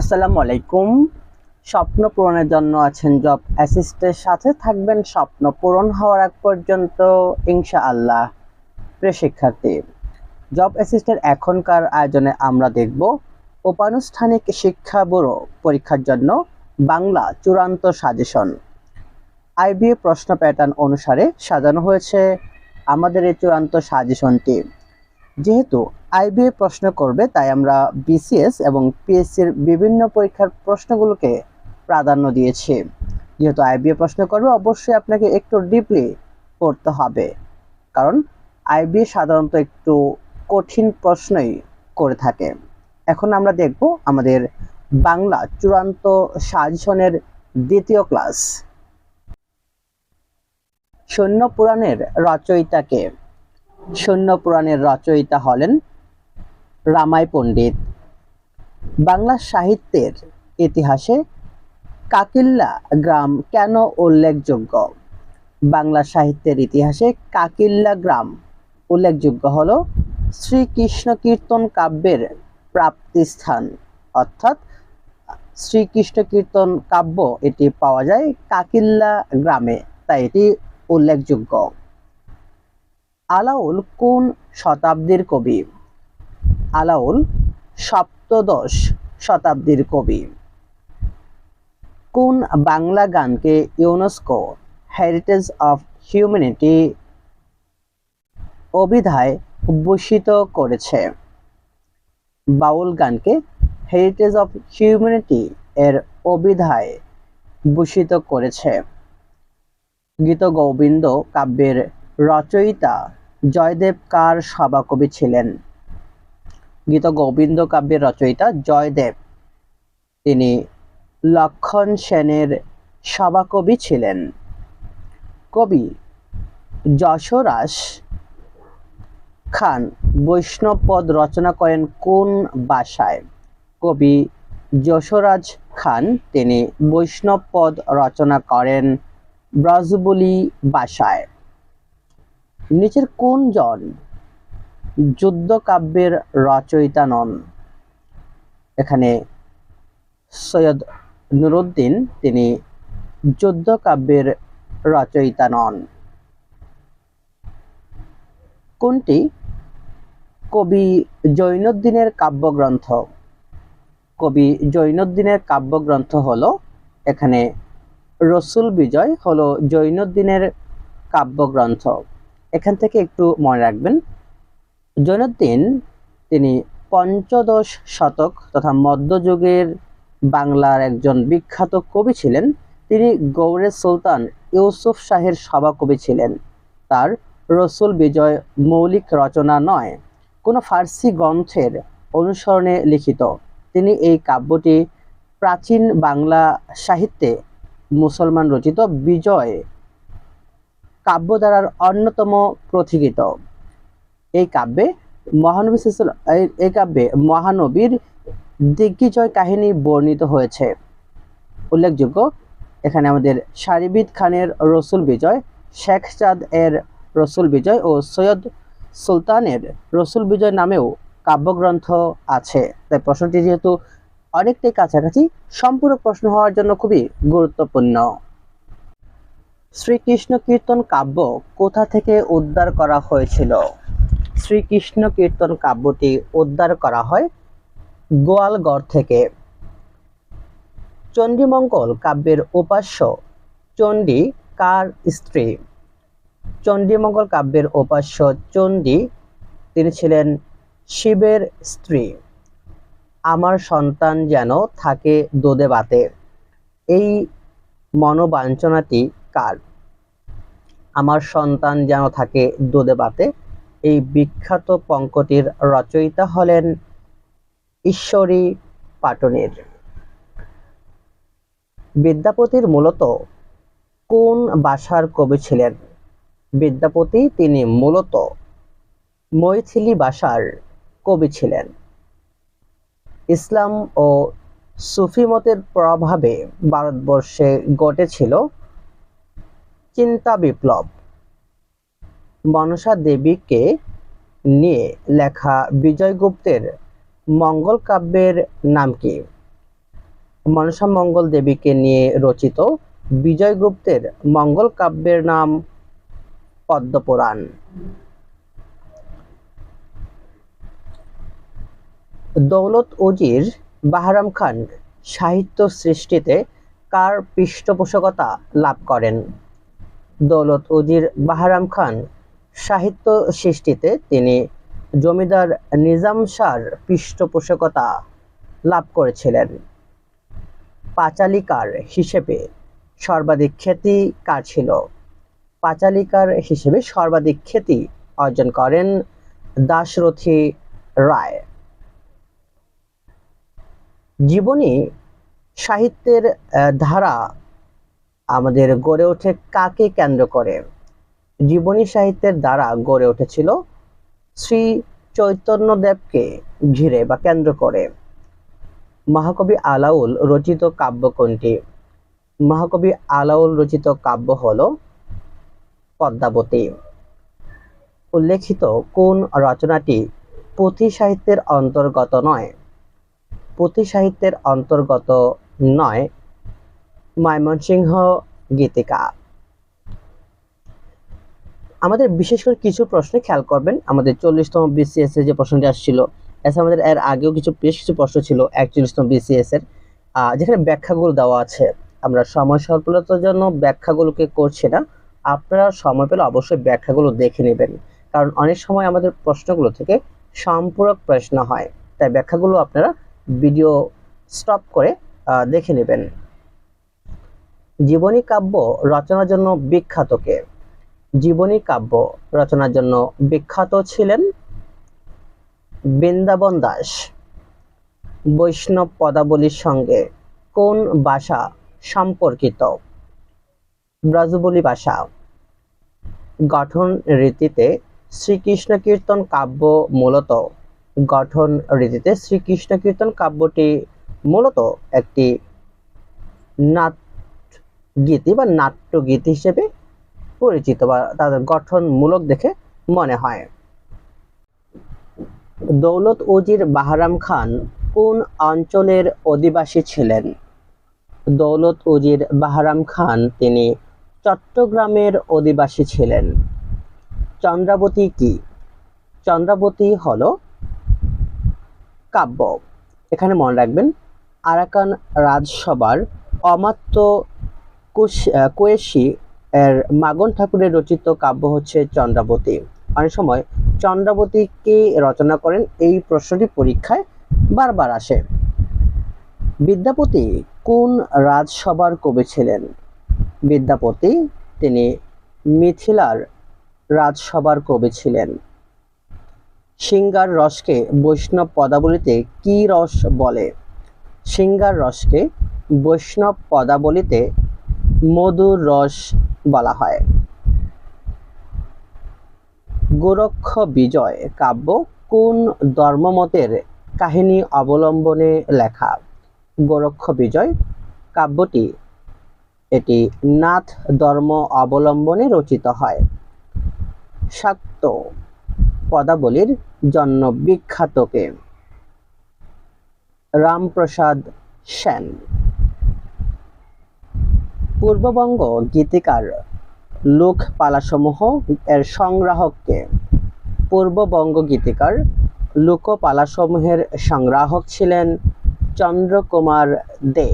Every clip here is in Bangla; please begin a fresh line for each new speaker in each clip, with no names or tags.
আসসালামু আলাইকুম স্বপ্ন পূরণের জন্য আছেন জব অ্যাসিস্টের সাথে থাকবেন স্বপ্ন পূরণ হওয়ার আগ পর্যন্ত ইনশা আল্লাহ প্রিয় শিক্ষার্থী জব অ্যাসিস্টের এখনকার আয়োজনে আমরা দেখব উপানুষ্ঠানিক শিক্ষা ব্যুরো পরীক্ষার জন্য বাংলা চূড়ান্ত সাজেশন আইবিএ প্রশ্ন প্যাটার্ন অনুসারে সাজানো হয়েছে আমাদের এই চূড়ান্ত সাজেশনটি যেহেতু আইবিএ প্রশ্ন করবে তাই আমরা বিসিএস এবং পিএসসির বিভিন্ন পরীক্ষার প্রশ্নগুলোকে প্রাধান্য দিয়েছি যেহেতু আইবিএ প্রশ্ন করবে অবশ্যই আপনাকে একটু ডিপলি পড়তে হবে কারণ আইবিএ সাধারণত একটু কঠিন প্রশ্নই করে থাকে এখন আমরা দেখব আমাদের বাংলা চূড়ান্ত সাজনের দ্বিতীয় ক্লাস সৈন্য পুরাণের রচয়িতাকে সৈন্য পুরাণের রচয়িতা হলেন রামাই পণ্ডিত বাংলা সাহিত্যের ইতিহাসে কাকিল্লা গ্রাম কেন উল্লেখযোগ্য বাংলা সাহিত্যের ইতিহাসে কাকিল্লা গ্রাম উল্লেখযোগ্য হল শ্রীকৃষ্ণ কীর্তন কাব্যের প্রাপ্তিস্থান অর্থাৎ শ্রীকৃষ্ণ কীর্তন কাব্য এটি পাওয়া যায় কাকিল্লা গ্রামে তাই এটি উল্লেখযোগ্য আলাউল কোন শতাব্দীর কবি আলাউল সপ্তদশ শতাব্দীর কবি কোন বাংলা গানকে ইউনেস্কো হেরিটেজ অফ হিউম্যানিটি অভিধায় ভূষিত করেছে বাউল গানকে হেরিটেজ অফ হিউম্যানিটি এর অভিধায় ভূষিত করেছে গীত গোবিন্দ কাব্যের রচয়িতা জয়দেব কার সভাকবি ছিলেন গীত গোবিন্দ কাব্যের রচয়িতা জয়দেব তিনি লক্ষণ সেনের সভাকবি ছিলেন কবি যশোরাস খান বৈষ্ণব পদ রচনা করেন কোন বাসায় কবি যশোরাজ খান তিনি বৈষ্ণব পদ রচনা করেন ব্রজবুলি বাসায় নিচের কোন জন কাব্যের রচয়িতা নন এখানে সৈয়দ নুরুদ্দিন তিনি যুদ্ধ কাব্যের রচয়িতা নন কোনটি কবি জৈনুদ্দিনের কাব্যগ্রন্থ কবি জৈনুদ্দিনের কাব্যগ্রন্থ হল এখানে রসুল বিজয় হল জৈনুদ্দিনের কাব্যগ্রন্থ এখান থেকে একটু মনে রাখবেন জৈনুদ্দিন তিনি পঞ্চদশ শতক তথা মধ্যযুগের বাংলার একজন বিখ্যাত কবি ছিলেন তিনি গৌরে সুলতান ইউসুফ শাহের সভাকবি ছিলেন তার রসুল বিজয় মৌলিক রচনা নয় কোনো ফার্সি গ্রন্থের অনুসরণে লিখিত তিনি এই কাব্যটি প্রাচীন বাংলা সাহিত্যে মুসলমান রচিত বিজয় কাব্য দ্বারার অন্যতম প্রথিকৃত এই কাব্যে মহানবী এই কাব্যে মহানবীর দিগ্বিজয় কাহিনী বর্ণিত হয়েছে উল্লেখযোগ্য এখানে আমাদের শারিবিদ খানের রসুল বিজয় শেখ চাঁদ এর রসুল বিজয় ও সৈয়দ সুলতানের রসুল বিজয় নামেও কাব্যগ্রন্থ আছে তাই প্রশ্নটি যেহেতু অনেকটাই কাছাকাছি সম্পূর্ণ প্রশ্ন হওয়ার জন্য খুবই গুরুত্বপূর্ণ শ্রীকৃষ্ণ কীর্তন কাব্য কোথা থেকে উদ্ধার করা হয়েছিল শ্রীকৃষ্ণ কীর্তন কাব্যটি উদ্ধার করা হয় গোয়ালগড় থেকে চণ্ডীমঙ্গল কাব্যের উপাস্য চণ্ডী কার স্ত্রী চণ্ডীমঙ্গল কাব্যের উপাস্য চণ্ডী তিনি ছিলেন শিবের স্ত্রী আমার সন্তান যেন থাকে দোদে বাতে এই মনোবাঞ্ছনাটি কার আমার সন্তান যেন থাকে দোদে বাতে এই বিখ্যাত পঙ্কটির রচয়িতা হলেন ঈশ্বরী পাটনির বিদ্যাপতির মূলত কোন বাসার কবি ছিলেন বিদ্যাপতি তিনি মূলত মৈথিলি বাসার কবি ছিলেন ইসলাম ও সুফিমতের প্রভাবে ভারতবর্ষে ঘটেছিল চিন্তা বিপ্লব মনসা দেবীকে নিয়ে লেখা বিজয়গুপ্তের মঙ্গল কাব্যের নাম কি মনসা মঙ্গল দেবীকে নিয়ে রচিত বিজয়গুপ্তের মঙ্গল কাব্যের নাম পদ্মপুরাণ দৌলত উজির বাহারাম খান সাহিত্য সৃষ্টিতে কার পৃষ্ঠপোষকতা লাভ করেন দৌলত উজির বাহারাম খান সাহিত্য সৃষ্টিতে তিনি জমিদার নিজাম শাহর পৃষ্ঠপোষকতা লাভ করেছিলেন পাঁচালিকার হিসেবে সর্বাধিক খ্যাতি কার ছিল পাঁচালিকার হিসেবে সর্বাধিক খ্যাতি অর্জন করেন দাশরথী রায় জীবনী সাহিত্যের ধারা আমাদের গড়ে ওঠে কাকে কেন্দ্র করে জীবনী সাহিত্যের দ্বারা গড়ে উঠেছিল শ্রী চৈতন্যদেবকে ঘিরে বা কেন্দ্র করে মহাকবি আলাউল রচিত কাব্য কোনটি মহাকবি আলাউল রচিত কাব্য হল পদ্মাবতী উল্লেখিত কোন রচনাটি পুঁথি সাহিত্যের অন্তর্গত নয় পুঁথি সাহিত্যের অন্তর্গত নয় ময়মনসিংহ গীতিকা আমাদের বিশেষ করে কিছু প্রশ্নে খেয়াল করবেন আমাদের চল্লিশতম বিসিএস এর যে প্রশ্নটি আসছিল এছাড়া আমাদের এর আগেও কিছু বেশ কিছু প্রশ্ন ছিল একচল্লিশতম বিসিএস এর যেখানে ব্যাখ্যাগুলো দেওয়া আছে আমরা সময় স্বল্পতার জন্য ব্যাখ্যাগুলোকে করছি না আপনারা সময় পেলে অবশ্যই ব্যাখ্যাগুলো দেখে নেবেন কারণ অনেক সময় আমাদের প্রশ্নগুলো থেকে সম্পূরক প্রশ্ন হয় তাই ব্যাখ্যাগুলো আপনারা ভিডিও স্টপ করে দেখে নেবেন জীবনী কাব্য রচনার জন্য বিখ্যাত কে জীবনী কাব্য রচনার জন্য বিখ্যাত ছিলেন বৃন্দাবন দাস বৈষ্ণব পদাবলীর সঙ্গে কোন ভাষা সম্পর্কিত ব্রজবলী ভাষা গঠন রীতিতে শ্রীকৃষ্ণ কীর্তন কাব্য মূলত গঠন রীতিতে শ্রীকৃষ্ণ কীর্তন কাব্যটি মূলত একটি নাট গীতি বা নাট্য গীতি হিসেবে পরিচিত বা তাদের গঠনমূলক দেখে মনে হয় দৌলত উজির বাহারাম খান কোন অঞ্চলের অধিবাসী ছিলেন দৌলত উজির বাহারাম খান তিনি চট্টগ্রামের অধিবাসী ছিলেন চন্দ্রাবতী কি চন্দ্রাবতী হল কাব্য এখানে মনে রাখবেন আরাকান রাজসভার অমাত্য কোয়েশি এর মাগন ঠাকুরের রচিত কাব্য হচ্ছে চন্দ্রাবতী অনেক সময় চন্দ্রাবতী কে রচনা করেন এই প্রশ্নটি পরীক্ষায় বারবার আসে বিদ্যাপতি কোন রাজসভার কবি ছিলেন বিদ্যাপতি তিনি মিথিলার রাজসভার কবি ছিলেন সিঙ্গার রসকে বৈষ্ণব পদাবলিতে কি রস বলে সিঙ্গার রসকে বৈষ্ণব পদাবলিতে মধুর রস বলা হয় গোরক্ষ বিজয় কাব্য কোন ধর্মমতের কাহিনী অবলম্বনে লেখা গোরক্ষ বিজয় কাব্যটি এটি নাথ ধর্ম অবলম্বনে রচিত হয় সাত্য পদাবলীর জন্য বিখ্যাতকে রামপ্রসাদ সেন পূর্ববঙ্গ গীতিকার লোকপালাসমূহ এর সংগ্রাহককে পূর্ববঙ্গ গীতিকার লোকপালাসমূহের সংগ্রাহক ছিলেন চন্দ্রকুমার দে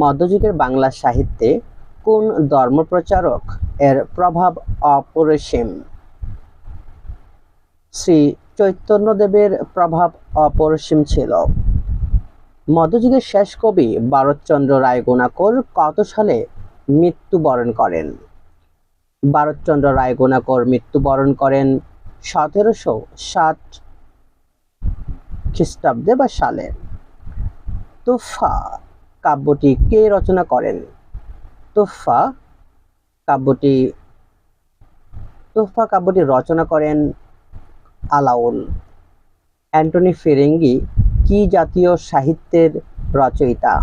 মধ্যযুগের বাংলা সাহিত্যে কোন ধর্মপ্রচারক এর প্রভাব অপরিসীম শ্রী চৈতন্যদেবের প্রভাব অপরিসীম ছিল মধ্যযুগের শেষ কবি ভারতচন্দ্র রায় গোনাকর কত সালে মৃত্যুবরণ করেন ভারতচন্দ্র রায় গোনাকর মৃত্যুবরণ করেন সতেরোশো ষাট খ্রিস্টাব্দে বা সালে তোফা কাব্যটি কে রচনা করেন তোফা কাব্যটি তোফা কাব্যটি রচনা করেন আলাউল অ্যান্টনি ফিরেঙ্গি কি জাতীয় সাহিত্যের রচয়িতা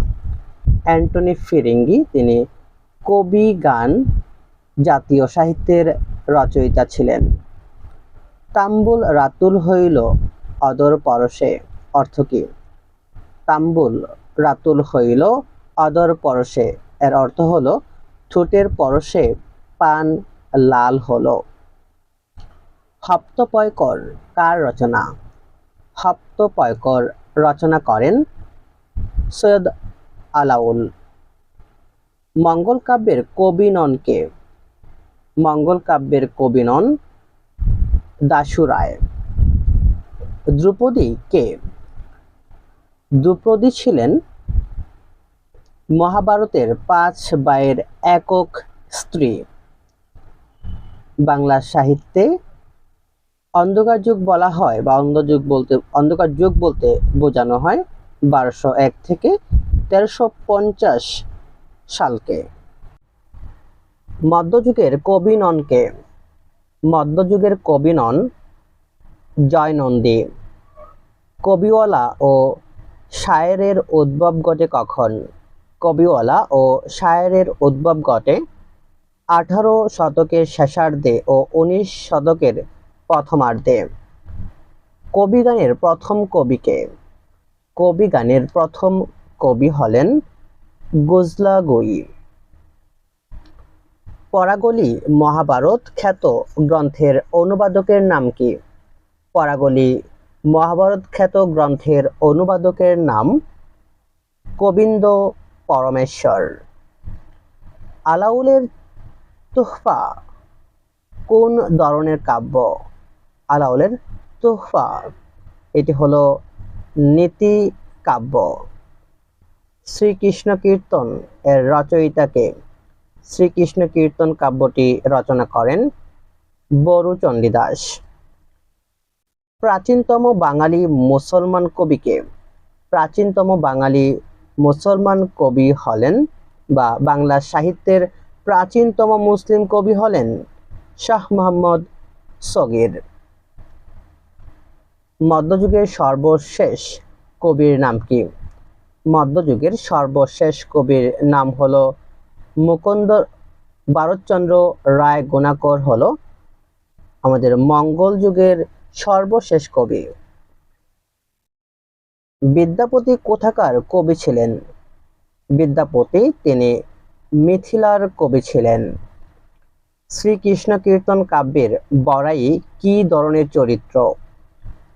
অ্যান্টনি ফিরিঙ্গি তিনি কবি গান জাতীয় সাহিত্যের রচয়িতা ছিলেন তাম্বুল রাতুল হইল অদর পরশে অর্থ কি তাম্বুল রাতুল হইল অদর পরশে এর অর্থ হল ঠোঁটের পরশে পান লাল হল হপ্তপয়কর কার রচনা হপ্তপয়কর রচনা করেন সৈয়দ আলাউল মঙ্গল কাব্যের কবিননকে মঙ্গল কাব্যের কবিনন দাসু রায় দ্রৌপদী কে দ্রুপদী ছিলেন মহাভারতের পাঁচ বায়ের একক স্ত্রী বাংলা সাহিত্যে অন্ধকার যুগ বলা হয় বা অন্ধযুগ বলতে অন্ধকার যুগ বলতে বোঝানো হয় বারোশো এক থেকে তেরোশো পঞ্চাশ সালকে মধ্যযুগের কবি ননকে মধ্যযুগের কবি নন জয়নন্দী কবিওয়ালা ও শায়রের উদ্ভব ঘটে কখন কবিওয়ালা ও শায়রের উদ্ভব ঘটে আঠারো শতকের শেষার্ধে ও উনিশ শতকের প্রথমার্ধে কবি গানের প্রথম কবিকে কবি গানের প্রথম কবি হলেন গই পরাগলি মহাভারত খ্যাত গ্রন্থের অনুবাদকের নাম কি পরাগলি মহাভারত খ্যাত গ্রন্থের অনুবাদকের নাম গোবিন্দ পরমেশ্বর আলাউলের তুহফা কোন ধরনের কাব্য আলাউলের তোহফা এটি হলো নীতি কাব্য শ্রীকৃষ্ণ কীর্তন এর রচয়িতাকে শ্রীকৃষ্ণ কীর্তন কাব্যটি রচনা করেন বরু চণ্ডীদাস প্রাচীনতম বাঙালি মুসলমান কবিকে প্রাচীনতম বাঙালি মুসলমান কবি হলেন বা বাংলা সাহিত্যের প্রাচীনতম মুসলিম কবি হলেন শাহ মোহাম্মদ সগির মধ্যযুগের সর্বশেষ কবির নাম কি মধ্যযুগের সর্বশেষ কবির নাম হলো মুকুন্দ ভারতচন্দ্র রায় গুণাকর হলো আমাদের মঙ্গল যুগের সর্বশেষ কবি বিদ্যাপতি কোথাকার কবি ছিলেন বিদ্যাপতি তিনি মিথিলার কবি ছিলেন শ্রীকৃষ্ণ কীর্তন কাব্যের বড়াই কি ধরনের চরিত্র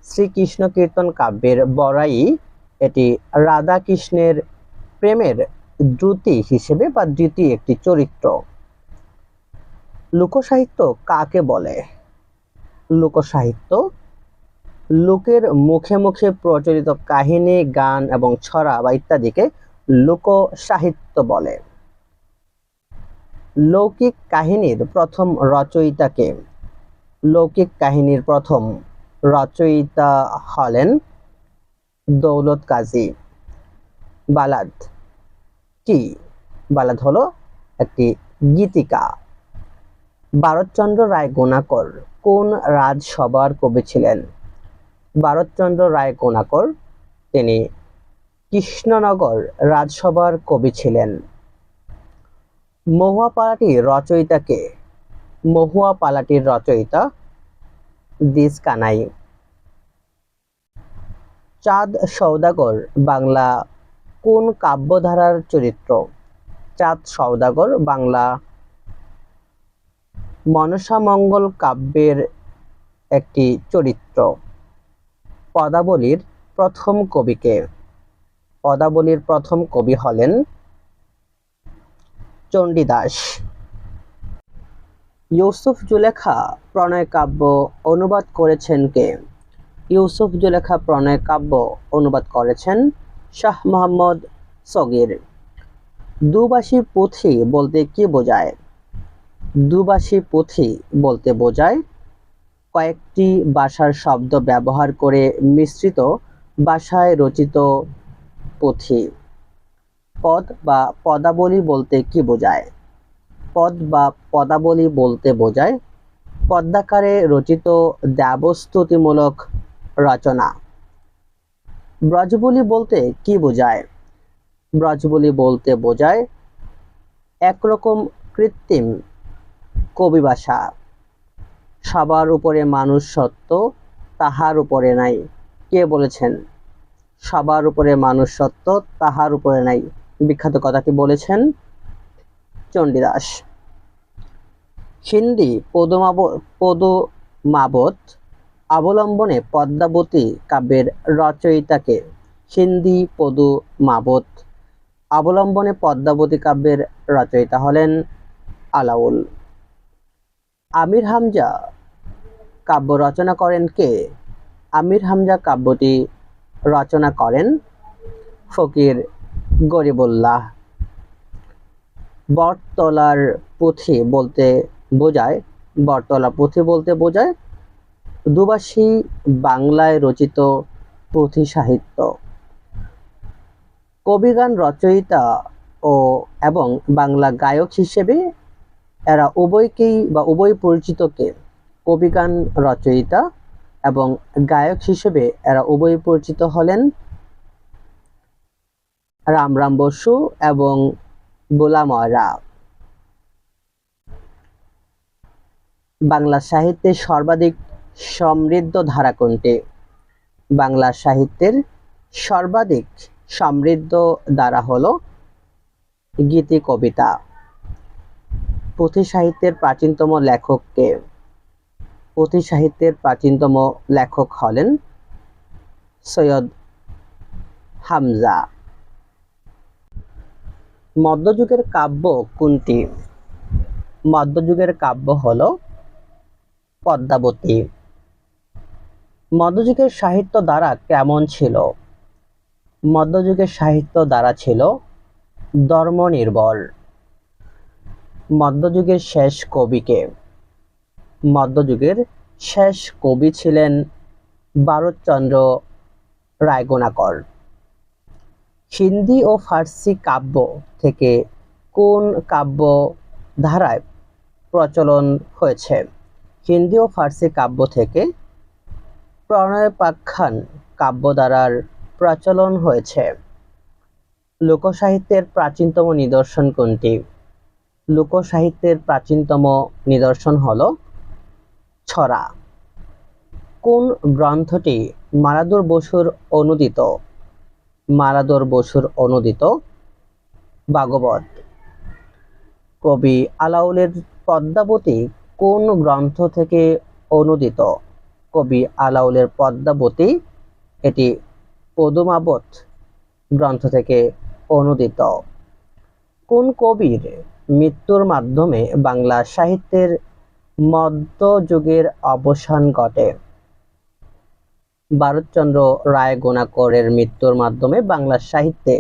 শ্রীকৃষ্ণ কীর্তন কাব্যের বড়াই এটি রাধা কৃষ্ণের প্রেমের দ্রুতি হিসেবে বা দ্রুতি একটি চরিত্র লোকসাহিত্য কাকে বলে লোকসাহিত্য লোকের মুখে মুখে প্রচলিত কাহিনী গান এবং ছড়া বা ইত্যাদিকে লোকসাহিত্য বলে লৌকিক কাহিনীর প্রথম রচয়িতাকে লৌকিক কাহিনীর প্রথম রচয়িতা হলেন দৌলত কাজী বালাদ কি বালাদ হলো একটি গীতিকা ভারতচন্দ্র রায় গোনাকর কোন রাজসভার কবি ছিলেন ভারতচন্দ্র রায় গোনাকর তিনি কৃষ্ণনগর রাজসভার কবি ছিলেন পালাটির রচয়িতাকে মহুয়াপালাটির রচয়িতা দিস কানাই চাঁদ সৌদাগর বাংলা কোন কাব্যধারার চরিত্র চাঁদ সৌদাগর বাংলা মনসামঙ্গল কাব্যের একটি চরিত্র পদাবলীর প্রথম কবিকে পদাবলীর প্রথম কবি হলেন চণ্ডীদাস ইউসুফ জুলেখা প্রণয় কাব্য অনুবাদ করেছেন কে ইউসুফ জুলেখা প্রণয় কাব্য অনুবাদ করেছেন শাহ মোহাম্মদ সগির দুবাসী পুঁথি বলতে কি বোঝায় দুবাসী পুঁথি বলতে বোঝায় কয়েকটি ভাষার শব্দ ব্যবহার করে মিশ্রিত ভাষায় রচিত পুঁথি পদ বা পদাবলী বলতে কি বোঝায় পদ বা পদাবলী বলতে বোঝায় পদ্মাকারে রচিত দেবস্তুতিমূলক রচনা ব্রজবলী বলতে কি বোঝায় ব্রজবলী বলতে বোঝায় একরকম কৃত্রিম কবি ভাষা সবার উপরে মানুষ সত্য তাহার উপরে নাই কে বলেছেন সবার উপরে মানুষ সত্য তাহার উপরে নাই বিখ্যাত কথাটি বলেছেন চণ্ডীদাস সিন্ধি পদমাব পদমাবত অবলম্বনে পদ্মাবতী কাব্যের রচয়িতাকে সিন্ধি পদমাবত অবলম্বনে পদ্মাবতী কাব্যের রচয়িতা হলেন আলাউল আমির হামজা কাব্য রচনা করেন কে আমির হামজা কাব্যটি রচনা করেন ফকির গরিবুল্লাহ বটতলার পুঁথি বলতে বোঝায় বটতলা পুঁথি বলতে বোঝায় দুবাসী বাংলায় রচিত পুঁথি সাহিত্য কবিগান রচয়িতা ও এবং বাংলা গায়ক হিসেবে এরা উভয়কেই বা উভয় পরিচিতকে কবিগান রচয়িতা এবং গায়ক হিসেবে এরা উভয় পরিচিত হলেন রাম রাম বসু এবং গোলামরা বাংলা সাহিত্যের সর্বাধিক সমৃদ্ধ ধারা কোনটি বাংলা সাহিত্যের সর্বাধিক সমৃদ্ধ ধারা হল গীতি কবিতা পুঁথি সাহিত্যের প্রাচীনতম লেখক কে পুঁথি সাহিত্যের প্রাচীনতম লেখক হলেন সৈয়দ হামজা মধ্যযুগের কাব্য কোনটি মধ্যযুগের কাব্য হল পদ্মাবতী মধ্যযুগের সাহিত্য দ্বারা কেমন ছিল মধ্যযুগের সাহিত্য দ্বারা ছিল ধর্মনির্ভর মধ্যযুগের শেষ কবিকে মধ্যযুগের শেষ কবি ছিলেন ভারতচন্দ্র রায়গোনাকর সিন্ধি ও ফার্সি কাব্য থেকে কোন কাব্য ধারায় প্রচলন হয়েছে হিন্দি ও ফার্সি কাব্য থেকে প্রণয়পাখ্যান কাব্য দ্বারার প্রচলন হয়েছে লোকসাহিত্যের প্রাচীনতম নিদর্শন কোনটি লোকসাহিত্যের প্রাচীনতম নিদর্শন হল ছড়া কোন গ্রন্থটি মারাদুর বসুর অনুদিত মারাদর বসুর অনুদিত ভাগবত কবি আলাউলের পদ্মাবতী কোন গ্রন্থ থেকে অনুদিত কবি আলাউলের পদ্মাবতী এটি পদুমাবত গ্রন্থ থেকে অনুদিত কোন কবির মৃত্যুর মাধ্যমে বাংলা সাহিত্যের মধ্যযুগের অবসান ঘটে ভারতচন্দ্র রায় গোনাকরের মৃত্যুর মাধ্যমে বাংলা সাহিত্যে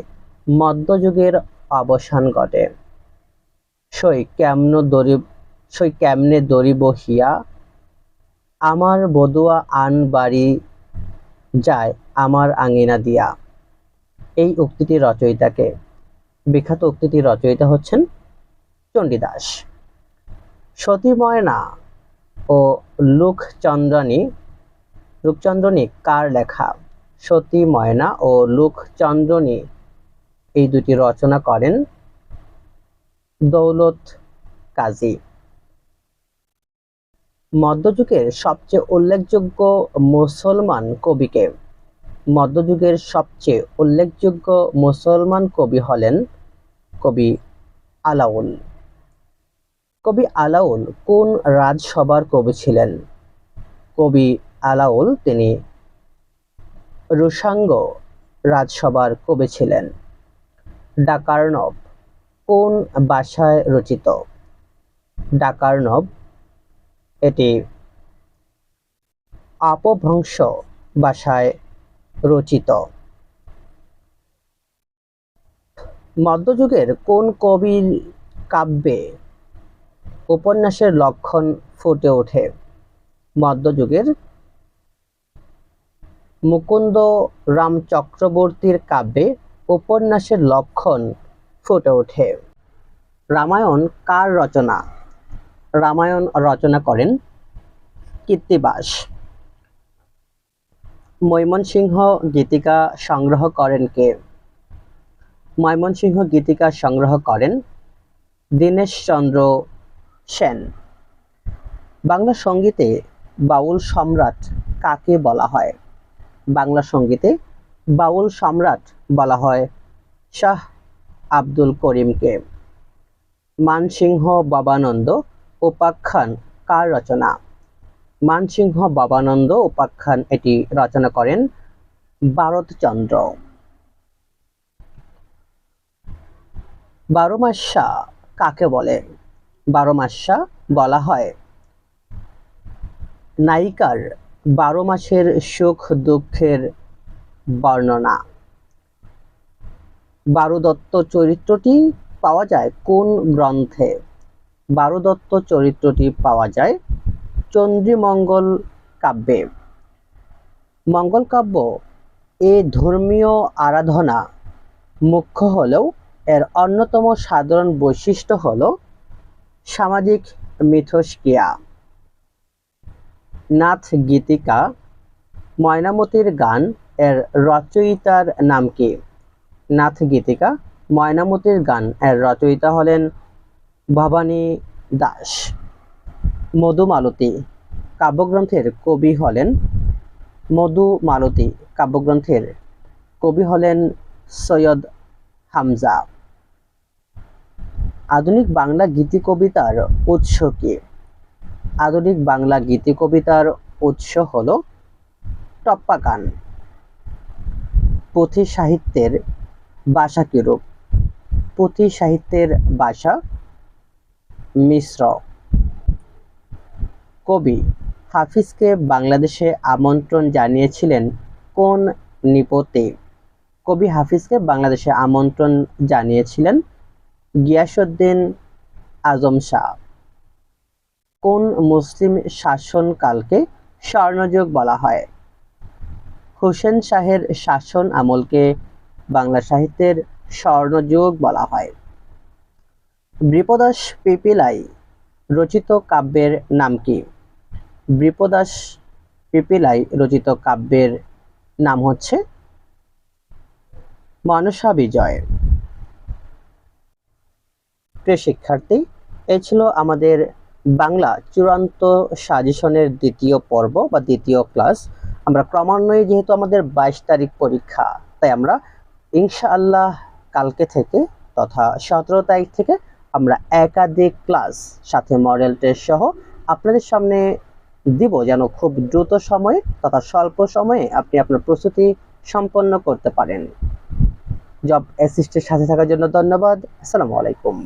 মধ্যযুগের অবসান ঘটে সই কেমন দরি সই কেমনে দরি বহিয়া আমার বদুয়া আন বাড়ি যায় আমার আঙিনা দিয়া এই উক্তিটি রচয়িতাকে বিখ্যাত উক্তিটি রচয়িতা হচ্ছেন চণ্ডীদাস সতীময়না ও লোকচন্দ্রানী রূপচন্দ্রনী কার লেখা সতী ময়না ও লুকচন্দ্রনী এই দুটি রচনা করেন দৌলত কাজী মধ্যযুগের সবচেয়ে উল্লেখযোগ্য মুসলমান কবিকে মধ্যযুগের সবচেয়ে উল্লেখযোগ্য মুসলমান কবি হলেন কবি আলাউল কবি আলাউল কোন রাজসভার কবি ছিলেন কবি আলাউল তিনি রুসাঙ্গ রাজসভার কবি ছিলেন ডাকার্নব কোন ভাষায় রচিত ডাকার্নব এটি আপভ্রংশ ভাষায় রচিত মধ্যযুগের কোন কবির কাব্যে উপন্যাসের লক্ষণ ফুটে ওঠে মধ্যযুগের মুকুন্দ রাম চক্রবর্তীর কাব্যে উপন্যাসের লক্ষণ ফুটে ওঠে রামায়ণ কার রচনা রামায়ণ রচনা করেন কীর্তিবাস ময়মনসিংহ গীতিকা সংগ্রহ করেন কে ময়মনসিংহ গীতিকা সংগ্রহ করেন দীনেশচন্দ্র সেন বাংলা সঙ্গীতে বাউল সম্রাট কাকে বলা হয় বাংলা সঙ্গীতে বাউল সম্রাট বলা হয় শাহ আব্দুল করিমকে মানসিংহ বাবানন্দ উপাখ্যান কার রচনা মানসিংহ বাবানন্দ উপাখ্যান এটি রচনা করেন ভারতচন্দ্র বারোমাসা কাকে বলে বারোমাসা বলা হয় নায়িকার বারো মাসের সুখ দুঃখের বর্ণনা বারু দত্ত চরিত্রটি পাওয়া যায় কোন গ্রন্থে বারু দত্ত চরিত্রটি পাওয়া যায় চন্দ্রীমঙ্গল কাব্যে মঙ্গল কাব্য এ ধর্মীয় আরাধনা মুখ্য হলেও এর অন্যতম সাধারণ বৈশিষ্ট্য হল সামাজিক মিথস্ক্রিয়া নাচ গীতিকা ময়নামতির গান এর রচয়িতার নাম কি নাচ গীতিকা ময়নামতির গান এর রচয়িতা হলেন ভবানী দাস মধুমালতী কাব্যগ্রন্থের কবি হলেন মধুমালতী কাব্যগ্রন্থের কবি হলেন সৈয়দ হামজা আধুনিক বাংলা গীতি কবিতার উৎস কি আধুনিক বাংলা গীতি কবিতার উৎস হল টপ্পা গান পুঁথি সাহিত্যের ভাষা কিরূপ পুঁথি সাহিত্যের ভাষা মিশ্র কবি হাফিজকে বাংলাদেশে আমন্ত্রণ জানিয়েছিলেন কোন নিপতে কবি হাফিজকে বাংলাদেশে আমন্ত্রণ জানিয়েছিলেন গিয়াসুদ্দিন আজম শাহ কোন মুসলিম শাসনকালকে স্বর্ণযুগ বলা হয় হোসেন শাহের শাসন আমলকে বাংলা সাহিত্যের স্বর্ণযুগ বলা হয় বিপদাস পিপিলাই রচিত কাব্যের নাম কি বিপদাস পিপিলাই রচিত কাব্যের নাম হচ্ছে মানসা বিজয় প্রিয় শিক্ষার্থী এ ছিল আমাদের বাংলা চূড়ান্ত সাজেশনের দ্বিতীয় পর্ব বা দ্বিতীয় ক্লাস আমরা ক্রমান্বয়ে যেহেতু আমাদের ২২ তারিখ পরীক্ষা তাই আমরা ইনশাআল্লাহ কালকে থেকে তথা সতেরো তারিখ থেকে আমরা একাধিক ক্লাস সাথে মডেল টেস্ট সহ আপনাদের সামনে দিব যেন খুব দ্রুত সময়ে তথা স্বল্প সময়ে আপনি আপনার প্রস্তুতি সম্পন্ন করতে পারেন জব অ্যাসিস্টের সাথে থাকার জন্য ধন্যবাদ আসসালামু আলাইকুম